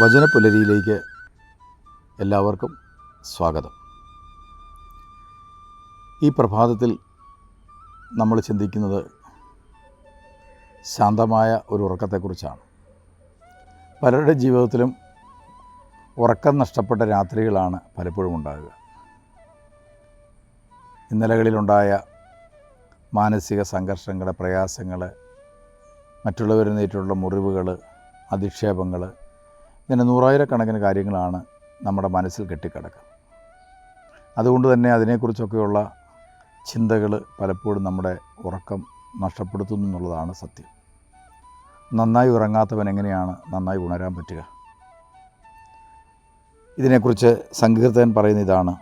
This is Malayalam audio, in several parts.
വചനപുലരിയിലേക്ക് എല്ലാവർക്കും സ്വാഗതം. ഈ പ്രഭാതത്തിൽ നമ്മൾ ചിന്തിക്കുന്നത് ശാന്തമായ ഒരു ഉറക്കത്തെക്കുറിച്ചാണ്. പലരുടെ ജീവിതത്തിലും ഉറക്കം നഷ്ടപ്പെട്ട രാത്രികളാണ് പലപ്പോഴും ഉണ്ടാകുക. ഇന്നലകളിലുണ്ടായ മാനസിക സംഘർഷങ്ങൾ പ്രയാസങ്ങൾ മറ്റുള്ളവരിൽ നേരിട്ടുള്ള മുറിവുകൾ അധിക്ഷേപങ്ങൾ ഇങ്ങനെ നൂറായിരക്കണക്കിന് കാര്യങ്ങളാണ് നമ്മുടെ മനസ്സിൽ കെട്ടിക്കിടക്കുക. അതുകൊണ്ട് തന്നെ അതിനെക്കുറിച്ചൊക്കെയുള്ള ചിന്തകൾ പലപ്പോഴും നമ്മുടെ ഉറക്കം നഷ്ടപ്പെടുത്തുന്നു എന്നുള്ളതാണ് സത്യം. നന്നായി ഉറങ്ങാത്തവൻ എങ്ങനെയാണ് നന്നായി ഉണരാൻ പറ്റുക? ഇതിനെക്കുറിച്ച് സങ്കീർത്തകൻ പറയുന്ന ഇതാണ്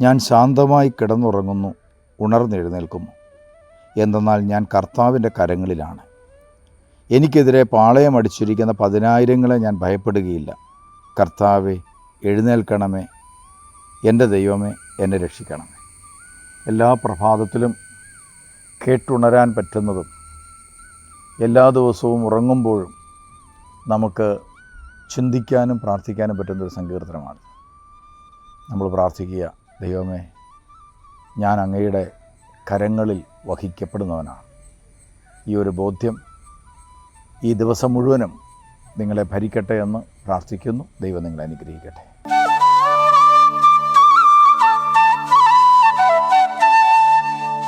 ഞാൻ ശാന്തമായി കിടന്നുറങ്ങുന്നു ഉണർന്നെഴുന്നേൽക്കുന്നു. എന്തെന്നാൽ ഞാൻ കർത്താവിന്റെ കരങ്ങളിലാണ്. എനിക്കെതിരെ പാളയം അടിച്ചിരിക്കുന്ന പതിനായിരങ്ങളെ ഞാൻ ഭയപ്പെടുകയില്ല. കർത്താവെ എഴുന്നേൽക്കണമേ. എന്റെ ദൈവമേ എന്നെ രക്ഷിക്കണമേ. എല്ലാ പ്രഭാതത്തിലും കേട്ടുണരാൻ പറ്റുന്നതും എല്ലാ ദിവസവും ഉറങ്ങുമ്പോഴും നമുക്ക് ചിന്തിക്കാനും പ്രാർത്ഥിക്കാനും പറ്റുന്നൊരു സങ്കീർത്തനമാണ് നമ്മൾ പ്രാർത്ഥിക്കുക ദൈവമേ ഞാൻ അങ്ങയുടെ കരങ്ങളിൽ വഹിക്കപ്പെടുന്നവനാണ്. ഈ ഒരു ബോധ്യം ഈ ദിവസം മുഴുവനും നിങ്ങളെ ഭരിക്കട്ടെ എന്ന് പ്രാർത്ഥിക്കുന്നു. ദൈവം നിങ്ങളെ അനുഗ്രഹിക്കട്ടെ.